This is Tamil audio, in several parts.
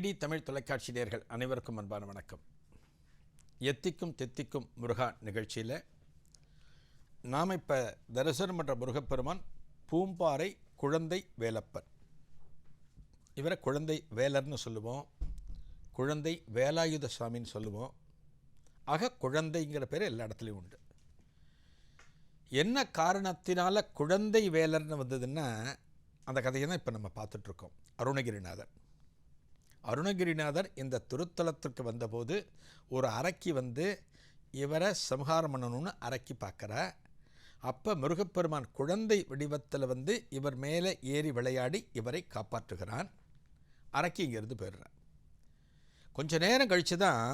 டிடி தமிழ் தொலைக்காட்சி நேர்கள் அனைவருக்கும் அன்பான வணக்கம். எத்திக்கும் தெத்திக்கும் முருகா நிகழ்ச்சியில் நாம் இப்போ தரிசனம் பண்ணுற முருகப்பெருமான் பூம்பாறை குழந்தை வேலப்பன் இவரை குழந்தை வேலர்னு சொல்லுவோம். குழந்தை வேலாயுத சுவாமின்னு சொல்லுவோம். ஆக குழந்தைங்கிற பேர் எல்லா இடத்துலையும் உண்டு. என்ன காரணத்தினால குழந்தை வேலர்னு வந்ததுன்னா அந்த கதையை தான் இப்போ நம்ம பார்த்துட்ருக்கோம் அருணகிரிநாதன் அருணகிரிநாதர் இந்த திருத்தலத்திற்கு வந்தபோது ஒரு அரக்கி வந்து இவரை சம்ஹாரம் பண்ணணும்னு அரக்கி பார்க்குறா. அப்போ முருகப்பெருமான் குழந்தை வடிவத்தில் வந்து இவர் மேலே ஏறி விளையாடி இவரை காப்பாற்றுகிறான். அரக்கி இங்கேருந்து போயிடுறான் கொஞ்ச நேரம் கழித்து தான்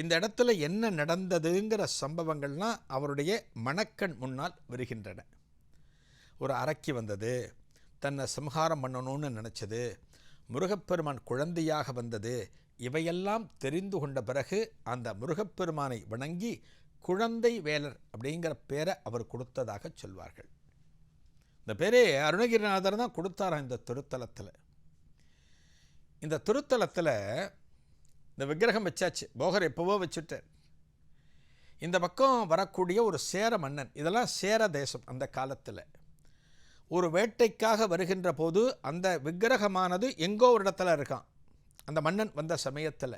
இந்த இடத்துல என்ன நடந்ததுங்கிற சம்பவங்கள்லாம் அவருடைய மணக்கண் முன்னால் வருகின்றன. ஒரு அரக்கி வந்தது தன்னை சம்ஹாரம் பண்ணணும்னு நினச்சது முருகப்பெருமான் குழந்தையாக வந்தது. இவையெல்லாம் தெரிந்து கொண்ட பிறகு அந்த முருகப்பெருமானை வணங்கி குழந்தை வேலர் அப்படிங்கிற பேரை அவர் கொடுத்ததாக சொல்வார்கள். இந்த பேரே அருணகிரிநாதர் தான் கொடுத்தாராம் இந்த திருத்தலத்தில். இந்த திருத்தலத்தில் இந்த விக்கிரகம் வச்சாச்சு. போகர் எப்போவோ வச்சுட்டார். இந்த பக்கம் வரக்கூடிய ஒரு சேர மன்னன் இதெல்லாம் சேர தேசம் அந்த காலத்தில். ஒரு வேட்டைக்காக வருகின்ற போது அந்த விக்கிரகமானது எங்கோ ஒரு இடத்துல இருக்கான். அந்த மன்னன் வந்த சமயத்தில்.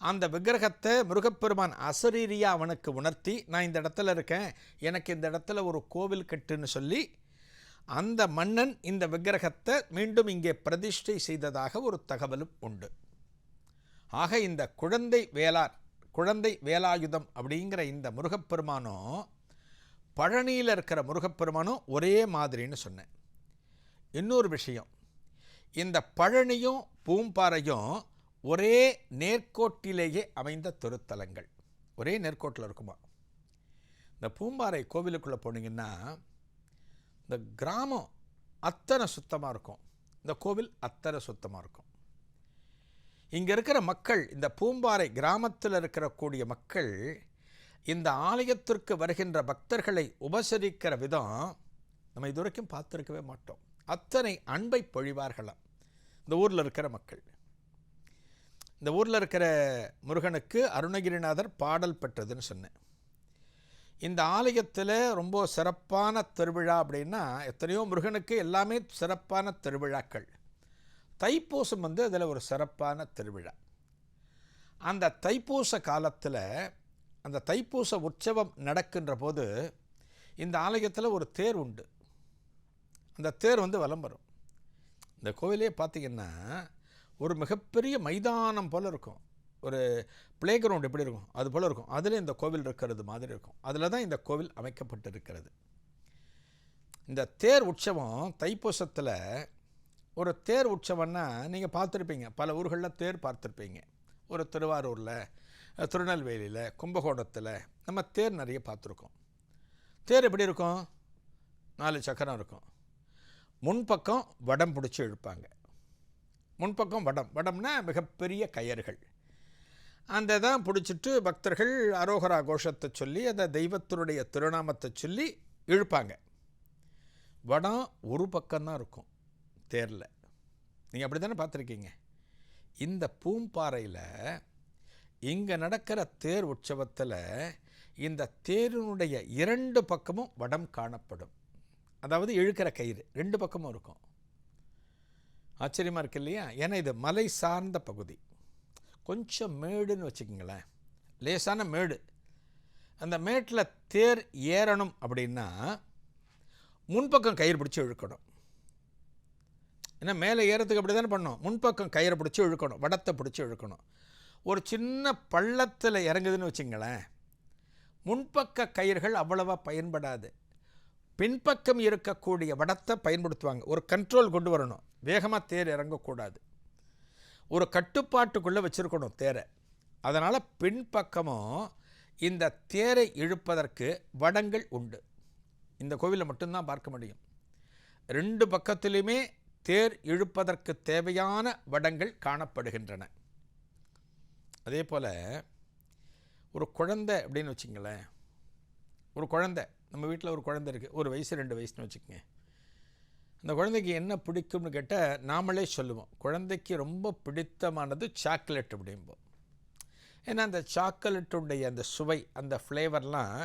அந்த விக்கிரகத்தை முருகப்பெருமான் அசரீரியா அவனுக்கு உணர்த்தி நான் இந்த இடத்துல இருக்கேன். எனக்கு இந்த இடத்துல ஒரு கோவில் கட்டுன்னு சொல்லி அந்த மன்னன் இந்த விக்கிரகத்தை மீண்டும் இங்கே பிரதிஷ்டை செய்ததாக ஒரு தகவலும் உண்டு. ஆக இந்த குழந்தை வேளார் குழந்தை வேலாயுதம் அப்படிங்கிற இந்த முருகப்பெருமானோ பழனியில் இருக்கிற முருகப்பெருமானும் ஒரே மாதிரின்னு சொன்னேன். இன்னொரு விஷயம் இந்த பழனியும் பூம்பாறையும் ஒரே நேர்கோட்டிலேயே அமைந்த திருத்தலங்கள். ஒரே நேர்கோட்டில் இருக்குமா? இந்த பூம்பாறை கோவிலுக்குள்ளே போனீங்கன்னா இந்த கிராமம் அத்தனை சுத்தமாக இருக்கும். இந்த கோவில் அத்தனை சுத்தமாக இருக்கும். இங்கே இருக்கிற மக்கள் இந்த பூம்பாறை கிராமத்தில் இருக்கிற கூடிய மக்கள் இந்த ஆலயத்திற்கு வருகின்ற பக்தர்களை உபசரிக்கிற விதம் நம்ம இதுவரைக்கும் பார்த்துருக்கவே மாட்டோம். அத்தனை அன்பை பொழிவார்களாம். இந்த ஊரில் இருக்கிற மக்கள். இந்த ஊரில் இருக்கிற முருகனுக்கு அருணகிரிநாதர் பாடல் பெற்றதுன்னு சொன்னேன். இந்த ஆலயத்தில் ரொம்ப சிறப்பான திருவிழா அப்படின்னா எத்தனையோ முருகனுக்கு எல்லாமே சிறப்பான திருவிழாக்கள். தைப்பூசம் வந்து அதில் ஒரு சிறப்பான திருவிழா. அந்த தைப்பூச காலத்தில் அந்த தைப்பூச உற்சவம் நடக்கின்ற போது இந்த ஆலயத்தில் ஒரு தேர் உண்டு. அந்த தேர் வந்து வலம் வரும். இந்த கோவிலே பார்த்திங்கன்னா ஒரு மிகப்பெரிய மைதானம் போல் இருக்கும். ஒரு பிளே கிரவுண்ட் எப்படி இருக்கும்? அது போல் இருக்கும். அதில் இந்த கோவில் இருக்கிறது மாதிரி இருக்கும். அதில் தான் இந்த கோவில் அமைக்கப்பட்டிருக்கிறது. இந்த தேர் உற்சவம் தைப்பூசத்தில் ஒரு தேர் உற்சவம்னா நீங்கள் பார்த்துருப்பீங்க. பல ஊர்களில் தேர் பார்த்துருப்பீங்க. ஒரு திருவாரூரில் திருநெல்வேலியில் கும்பகோணத்தில் நம்ம தேர் நிறைய பார்த்துருக்கோம். தேர் எப்படி இருக்கும்? நாலு சக்கரம் இருக்கும். முன்பக்கம் வடம் பிடிச்சி இழுப்பாங்க. முன்பக்கம் வடம். வடம்னா மிகப்பெரிய கயர்கள் அந்த தான் பிடிச்சிட்டு பக்தர்கள் அரோகரா கோஷத்தை சொல்லி அந்த தெய்வத்தினுடைய திருநாமத்தை சொல்லி இழுப்பாங்க. வடம் ஒரு பக்கம்தான் இருக்கும் தேரில். நீங்கள் அப்படி தானே பார்த்துருக்கீங்க? இந்த பூம்பாறையில் இங்கே நடக்கிற தேர் உற்சவத்தில் இந்த தேரினுடைய இரண்டு பக்கமும் வடம் காணப்படும். அதாவது இழுக்கிற கயிறு ரெண்டு பக்கமும் இருக்கும். ஆச்சரியமாக இருக்கு இல்லையா? ஏன்னா இது மலை சார்ந்த பகுதி. கொஞ்சம் மேடுன்னு வச்சுக்கோங்களேன். லேசான மேடு. அந்த மேட்டில் தேர் ஏறணும் அப்படின்னா முன்பக்கம் கயிறு பிடிச்சி இழுக்கணும். ஏன்னா மேலே ஏறத்துக்கு அப்படி தானே பண்ணோம். முன்பக்கம் கயிறை பிடிச்சி இழுக்கணும். வடத்தை பிடிச்சி இழுக்கணும். ஒரு சின்ன பள்ளத்தில் இறங்குதுன்னு வச்சுங்களேன் முன்பக்க கயிறுகள் அவ்வளவா பயன்படாது. பின்பக்கம் இருக்கக்கூடிய வடத்தை பயன்படுத்துவாங்க. ஒரு கண்ட்ரோல் கொண்டு வரணும். வேகமாக தேர் இறங்கக்கூடாது. ஒரு கட்டுப்பாட்டுக்குள்ளே வச்சுருக்கணும் தேரை. அதனால் பின்பக்கமும் இந்த தேரை இழுப்பதற்கு வடங்கள் உண்டு. இந்த கோவிலில் மட்டும்தான் பார்க்க முடியும். ரெண்டு பக்கத்துலேயுமே தேர் இழுப்பதற்கு தேவையான வடங்கள் காணப்படுகின்றன. அதே போல் ஒரு குழந்தை அப்படின்னு வச்சுங்களேன் ஒரு குழந்தை. நம்ம வீட்டில் ஒரு குழந்தை இருக்குது ஒரு வயசு ரெண்டு வயசுன்னு வச்சுக்கோங்க. அந்த குழந்தைக்கு என்ன பிடிக்கும்னு கேட்டால் நாமளே சொல்லுவோம். குழந்தைக்கு ரொம்ப பிடித்தமானது சாக்லேட் அப்படிம்போம் ஏன்னா அந்த சாக்லேட்டுடைய அந்த சுவை அந்த ஃப்ளேவர்லாம்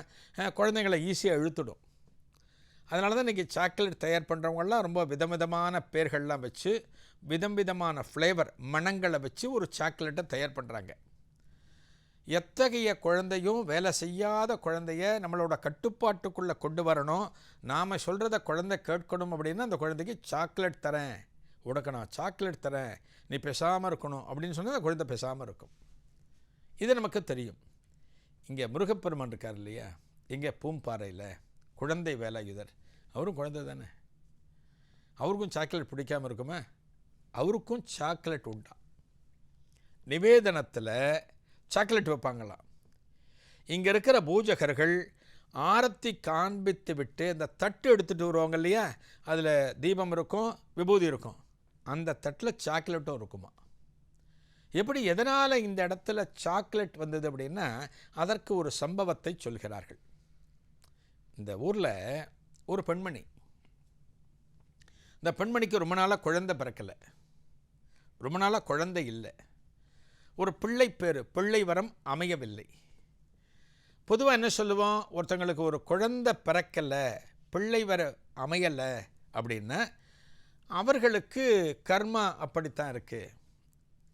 குழந்தைங்களை ஈஸியாக இழுத்துடும். அதனால தான் இன்றைக்கி சாக்லேட் தயார் பண்ணுறவங்களாம் ரொம்ப விதவிதமான பேர்கள்லாம் வச்சு விதம் விதமான ஃப்ளேவர் மணங்களை வச்சு ஒரு சாக்லேட்டை தயார் பண்ணுறாங்க எத்தகைய குழந்தையும் வேலை செய்யாத குழந்தைய நம்மளோட கட்டுப்பாட்டுக்குள்ளே கொண்டு வரணும். நாம் சொல்கிறத குழந்தை கேட்கணும் அப்படின்னா அந்த குழந்தைக்கு சாக்லேட் தரேன். உனக்கு நான் சாக்லேட் தரேன். நீ பேசாமல் இருக்கணும் அப்படின்னு சொன்னால் அந்த குழந்தை பேசாமல் இருக்கும். இது நமக்கு தெரியும். இங்கே முருகப்பெருமான் இருக்கார் இல்லையா? இங்கே பூம்பாறையில் குழந்தை வேலாயுதர். அவரும் குழந்தை தானே? அவருக்கும் சாக்லேட் பிடிக்காம இருக்குமா? அவருக்கும் சாக்லேட் உண்டா? நிவேதனத்தில் சாக்லேட் வைப்பாங்களாம். இங்கே இருக்கிற பூஜகர்கள் ஆரத்தி காண்பித்து விட்டு இந்த தட்டு எடுத்துகிட்டு வருவாங்க இல்லையா? அதில் தீபம் இருக்கும் விபூதி இருக்கும். அந்த தட்டில் சாக்லேட்டும் இருக்குமா? எப்படி எதனால் இந்த இடத்துல சாக்லேட் வந்தது அப்படின்னா அதற்கு ஒரு சம்பவத்தை சொல்கிறார்கள். இந்த ஊரில் ஒரு பெண்மணி. இந்த பெண்மணிக்கு ரொம்ப நாளாக குழந்தை பிறக்கலை. ரொம்ப நாளாக குழந்தை இல்லை. ஒரு பிள்ளை பேர் பிள்ளை வரம் அமையவில்லை. பொதுவாக என்ன சொல்லுவோம்? ஒருத்தங்களுக்கு ஒரு குழந்தை பிறக்கலை பிள்ளை வர அமையலை அப்படின்னா அவர்களுக்கு கர்மா அப்படித்தான் இருக்குது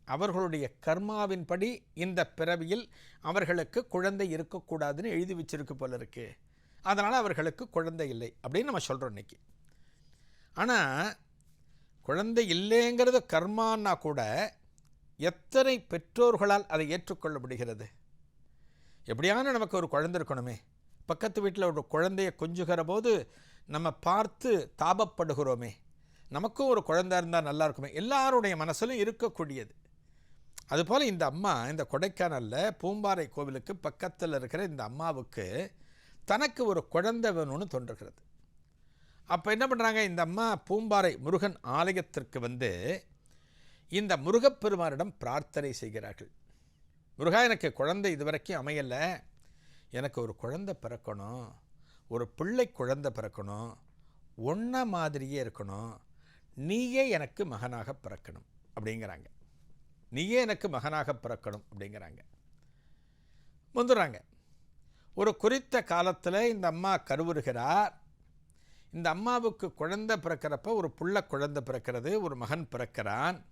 அவர்களுடைய கர்மாவின்படி இந்த பிறவியில் அவர்களுக்கு குழந்தை இருக்கக்கூடாதுன்னு எழுதி வச்சிருக்கு போல இருக்குது அதனால் அவர்களுக்கு குழந்தை இல்லை அப்படின்னு நம்ம சொல்கிறோம் இன்றைக்கி ஆனால் குழந்தை இல்லைங்கிறது கர்மான்னா கூட எத்தனை பெற்றோர்களால் அதை ஏற்றுக்கொள்ள முடிகிறது எப்படியான நமக்கு ஒரு குழந்தை இருக்கணுமே? பக்கத்து வீட்டில் ஒரு குழந்தைய கொஞ்சுகிற போது நம்ம பார்த்து தாபப்படுகிறோமே. நமக்கும் ஒரு குழந்தை இருந்தால் நல்லா இருக்குமே. எல்லாருடைய மனசிலும் இருக்கக்கூடியது. அதுபோல் இந்த அம்மா இந்த கொடைக்கானலில் பூம்பாறை கோவிலுக்கு பக்கத்தில் இருக்கிற இந்த அம்மாவுக்கு தனக்கு ஒரு குழந்தை வேணும்னு தோன்றுகிறது. அப்போ என்ன பண்ணுறாங்க இந்த அம்மா பூம்பாறை முருகன் ஆலயத்திற்கு வந்து இந்த முருகப்பெருமானிடம் பிரார்த்தனை செய்கிறார்கள். முருகா எனக்கு குழந்தை இதுவரைக்கும் அமையலை. எனக்கு ஒரு குழந்தை பிறக்கணும். ஒரு பிள்ளை குழந்தை பிறக்கணும். ஒன்றை மாதிரியே இருக்கணும். நீயே எனக்கு மகனாக பிறக்கணும் அப்படிங்கிறாங்க. நீயே எனக்கு மகனாக பிறக்கணும் அப்படிங்கிறாங்க. வந்துடுறாங்க. ஒரு குறித்த காலத்தில் இந்த அம்மா கருவுறுகிறார். இந்த அம்மாவுக்கு குழந்தை பிறக்கிறப்ப ஒரு புள்ள குழந்தை பிறக்கிறது ஒரு மகன் பிறக்கிறான்.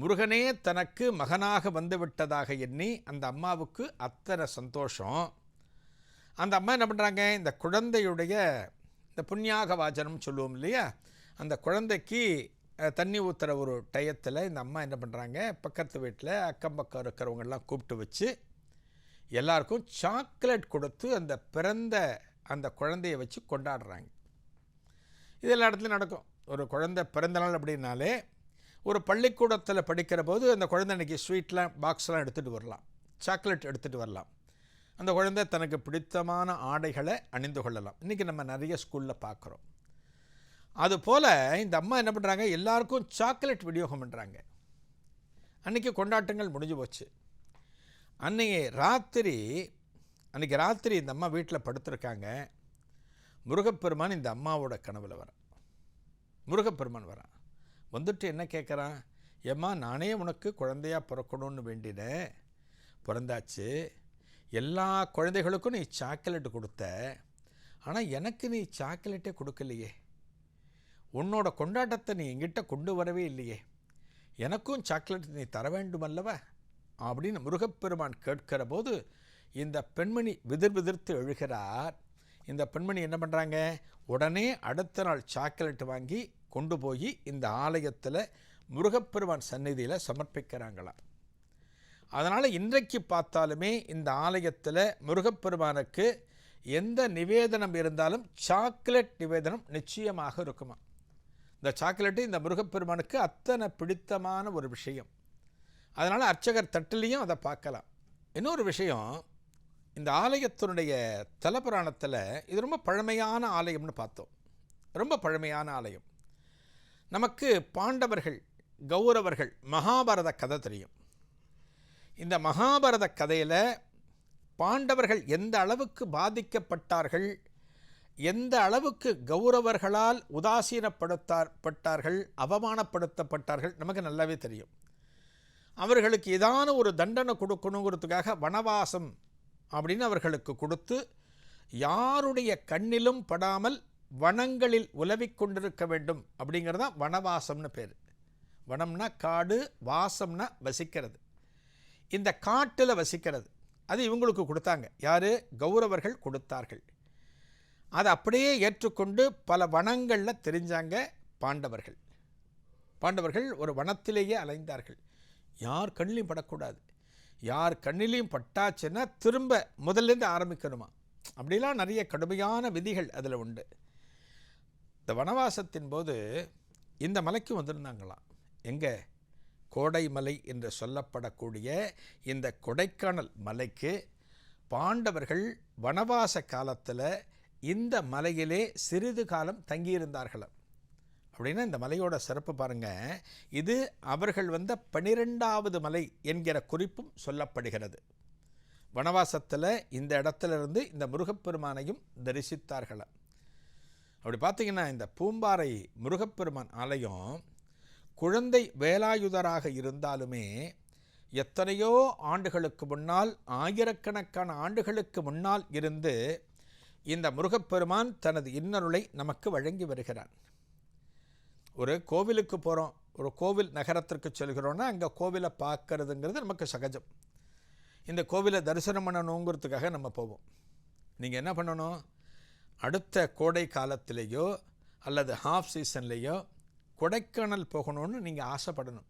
முருகனே தனக்கு மகனாக வந்துவிட்டதாக எண்ணி அந்த அம்மாவுக்கு அத்தனை சந்தோஷம். அந்த அம்மா என்ன பண்ணுறாங்க இந்த குழந்தையுடைய இந்த புண்ணியாக வாச்சனம் சொல்லுவோம் இல்லையா? அந்த குழந்தைக்கு தண்ணி ஊற்றுற ஒரு டயத்தில் இந்த அம்மா என்ன பண்ணுறாங்க பக்கத்து வீட்டில் அக்கம் பக்கம் இருக்கிறவங்கெல்லாம் கூப்பிட்டு வச்சு எல்லாருக்கும் சாக்லேட் கொடுத்து அந்த பிறந்த அந்த குழந்தைய வச்சு கொண்டாடுறாங்க. இது எல்லா இடத்துலையும் நடக்கும். ஒரு குழந்தை பிறந்த நாள் அப்படின்னாலே ஒரு பள்ளிக்கூடத்தில் படிக்கிற போது அந்த குழந்தை அன்றைக்கி ஸ்வீட்லாம் பாக்ஸ்லாம் எடுத்துகிட்டு வரலாம். சாக்லேட் எடுத்துகிட்டு வரலாம். அந்த குழந்தை தனக்கு பிடித்தமான ஆடைகளை அணிந்து கொள்ளலாம். இன்றைக்கி நம்ம நிறைய ஸ்கூலில் பார்க்குறோம் அதுபோல் இந்த அம்மா என்ன பண்ணுறாங்க எல்லாருக்கும் சாக்லேட் விநியோகம் பண்ணுறாங்க அன்றைக்கி கொண்டாட்டங்கள் முடிஞ்சு போச்சு. அன்றைக்கி ராத்திரி அன்றைக்கி ராத்திரி இந்த அம்மா வீட்டில் படுத்திருக்காங்க. முருகப்பெருமான் இந்த அம்மாவோட கனவில் வரான். முருகப்பெருமான் வரான். வந்துட்டு என்ன கேட்குறான் ஏம்மா நானே உனக்கு குழந்தையா பிறக்கணும்னு வேண்டினேன் பிறந்தாச்சு. எல்லா குழந்தைகளுக்கும் நீ சாக்லேட் கொடுத்த. ஆனால் எனக்கு நீ சாக்லேட்டே கொடுக்கலையே. உன்னோட கொண்டாட்டத்தை நீ எங்கிட்ட கொண்டு வரவே இல்லையே. எனக்கும் சாக்லேட் நீ தர வேண்டுமல்லவா? அப்படின்னு முருகப்பெருமான் கேட்கிற போது இந்த பெண்மணி விதிர் விதிர்த்து எழுகிறார். இந்த பெண்மணி என்ன பண்ணுறாங்க உடனே அடுத்த நாள் சாக்லேட் வாங்கி கொண்டு போய் இந்த ஆலயத்தில் முருகப்பெருமான் சந்நிதியில் சமர்ப்பிக்கிறாங்களாம் அதனால் இன்றைக்கு பார்த்தாலுமே இந்த ஆலயத்தில் முருகப்பெருமானுக்கு எந்த நிவேதனம் இருந்தாலும் சாக்லேட் நிவேதனம் நிச்சயமாக இருக்குமா. இந்த சாக்லேட்டு இந்த முருகப்பெருமானுக்கு அத்தனை பிடித்தமான ஒரு விஷயம். அதனால் அர்ச்சகர் தட்டிலையும் அதை பார்க்கலாம். இன்னொரு விஷயம் இந்த ஆலயத்தினுடைய தலபுராணத்தில் இது ரொம்ப பழமையான ஆலயம்னு பார்த்தோம். ரொம்ப பழமையான ஆலயம். நமக்கு பாண்டவர்கள் கௌரவர்கள் மகாபாரத கதை தெரியும். இந்த மகாபாரத கதையில் பாண்டவர்கள் எந்த அளவுக்கு பாதிக்கப்பட்டார்கள் எந்த அளவுக்கு கௌரவர்களால் உதாசீனப்படுத்தப்பட்டார்கள் அவமானப்படுத்தப்பட்டார்கள் நமக்கு நல்லாவே தெரியும். அவர்களுக்கு ஏதான ஒரு தண்டனை கொடுக்கணுங்கிறதுக்காக வனவாசம் அப்படின்னு அவர்களுக்கு கொடுத்து யாருடைய கண்ணிலும் படாமல் வனங்களில் உலவிக் கொண்டிருக்க வேண்டும் அப்படிங்கிறது தான் வனவாசம்னு பேர். வனம்னா காடு வாசம்னா வசிக்கிறது. இந்த காட்டில் வசிக்கிறது. அது இவங்களுக்கு கொடுத்தாங்க. யார்? கௌரவர்கள் கொடுத்தார்கள். அதை அப்படியே ஏற்றுக்கொண்டு பல வனங்களில் தெரிஞ்சாங்க பாண்டவர்கள். பாண்டவர்கள் ஒரு வனத்திலேயே அலைந்தார்கள். யார் கண்ணிலையும் படக்கூடாது. யார் கண்ணிலையும் பட்டாச்சுன்னா திரும்ப முதல்லேருந்து ஆரம்பிக்கணுமா? அப்படிலாம் நிறைய கடுமையான விதிகள் அதில் உண்டு. இந்த வனவாசத்தின் போது இந்த மலைக்கு வந்திருந்தாங்களாம். எங்கே? கோடைமலை என்று சொல்லப்படக்கூடிய இந்த கொடைக்கானல் மலைக்கு பாண்டவர்கள் வனவாச காலத்தில் இந்த மலையிலே சிறிது காலம் தங்கியிருந்தார்களாம். அப்படின்னா இந்த மலையோட சிறப்பு பாருங்கள் இது அவர்கள் வந்த பனிரெண்டாவது மலை என்கிற குறிப்பும் சொல்லப்படுகிறது. வனவாசத்தில் இந்த இடத்துல இருந்து இந்த முருகப்பெருமானையும் தரிசித்தார்களாம். அப்படி பார்த்தீங்கன்னா இந்த பூம்பாறை முருகப்பெருமான் ஆலயம் குழந்தை வேலாயுதராக இருந்தாலுமே எத்தனையோ ஆண்டுகளுக்கு முன்னால் ஆயிரக்கணக்கான ஆண்டுகளுக்கு முன்னால் இருந்து இந்த முருகப்பெருமான் தனது இன்னருளை நமக்கு வழங்கி வருகிறான் ஒரு கோவிலுக்கு போகிறோம் ஒரு கோவில் நகரத்திற்கு செல்கிறோன்னா அங்கே கோவிலை பார்க்கறதுங்கிறது நமக்கு சகஜம். இந்த கோவிலை தரிசனம் பண்ணணுங்கிறதுக்காக நம்ம போவோம். நீங்கள் என்ன பண்ணணும்? அடுத்த கோடை காலத்திலேயோ அல்லது ஹாஃப் சீசன்லேயோ கொடைக்கானல் போகணும்னு நீங்கள் ஆசைப்படணும்.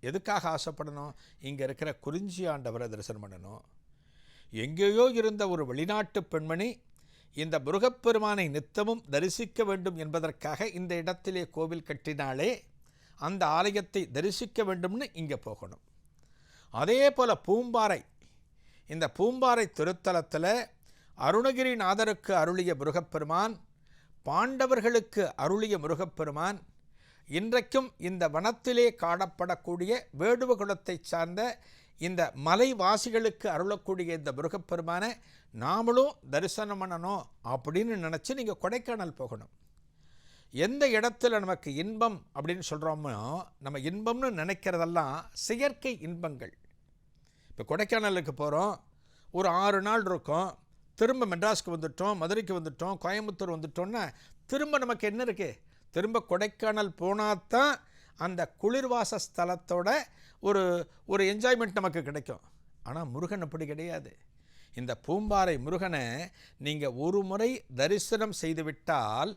எதுக்காக ஆசைப்படணும்? இங்கே இருக்கிற குறிஞ்சி ஆண்டவரை தரிசனம் பண்ணணும். எங்கேயோ இருந்த ஒரு வெளிநாட்டு பெண்மணி இந்த முருகப்பெருமானை நித்தமும் தரிசிக்க வேண்டும் என்பதற்காக இந்த இடத்திலே கோவில் கட்டினாலே அந்த ஆலயத்தை தரிசிக்க வேண்டும்னு இங்கே போகணும். அதே போல் பூம்பாறை. இந்த பூம்பாறை திருத்தலத்தில் அருணகிரிநாதருக்கு அருளிய முருகப்பெருமான் பாண்டவர்களுக்கு அருளிய முருகப்பெருமான் இன்றைக்கும் இந்த வனத்திலே காணப்படக்கூடிய வேடுவ சார்ந்த இந்த மலைவாசிகளுக்கு அருளக்கூடிய இந்த முருகப்பெருமானை நாமளும் தரிசனம் பண்ணணும் அப்படின்னு நினச்சி நீங்கள் கொடைக்கானல் போகணும். எந்த இடத்துல நமக்கு இன்பம் அப்படின்னு சொல்கிறோமோ நம்ம இன்பம்னு நினைக்கிறதெல்லாம் செயற்கை இன்பங்கள். இப்போ கொடைக்கானலுக்கு போகிறோம் ஒரு ஆறு நாள் இருக்கும் திரும்ப மெட்ராஸ்க்கு வந்துட்டோம் மதுரைக்கு வந்துட்டோம் கோயம்புத்தூர் வந்துட்டோன்னா திரும்ப நமக்கு என்ன இருக்குது திரும்ப கொடைக்கானல் போனால் தான் அந்த குளிர்வாச ஸ்தலத்தோட ஒரு ஒரு என்ஜாய்மெண்ட் நமக்கு கிடைக்கும். ஆனால் முருகன் அப்படி கிடையாது. இந்த பூம்பாறை முருகனை நீங்கள் ஒரு முறை தரிசனம் செய்துவிட்டால்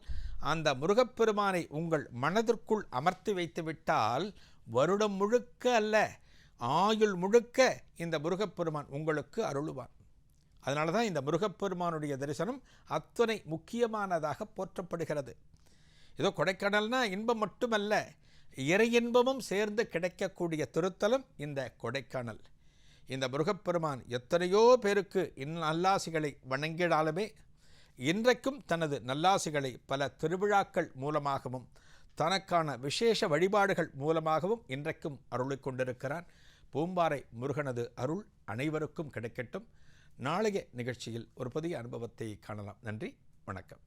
அந்த முருகப்பெருமானை உங்கள் மனதிற்குள் அமர்த்தி வைத்து விட்டால் வருடம் முழுக்க அல்ல ஆயுள் முழுக்க இந்த முருகப்பெருமான் உங்களுக்கு அருளுவான். அதனால தான் இந்த முருகப்பெருமானுடைய தரிசனம் அத்தனை முக்கியமானதாக போற்றப்படுகிறது. ஏதோ கொடைக்கானல்னா இன்பம் மட்டுமல்ல இறை இன்பமும் சேர்ந்து கிடைக்கக்கூடிய திருத்தலம் இந்த கொடைக்கானல். இந்த முருகப்பெருமான் எத்தனையோ பேருக்கு இன் நல்லாசிகளை வணங்கிடாலுமே இன்றைக்கும் தனது நல்லாசிகளை பல திருவிழாக்கள் மூலமாகவும் தனக்கான விசேஷ வழிபாடுகள் மூலமாகவும் இன்றைக்கும் அருளிக் கொண்டிருக்கிறான். பூம்பாறை முருகனது அருள் அனைவருக்கும் கிடைக்கட்டும். நாளைய நிகழ்ச்சியில் ஒரு புதிய அனுபவத்தை காணலாம். நன்றி வணக்கம்.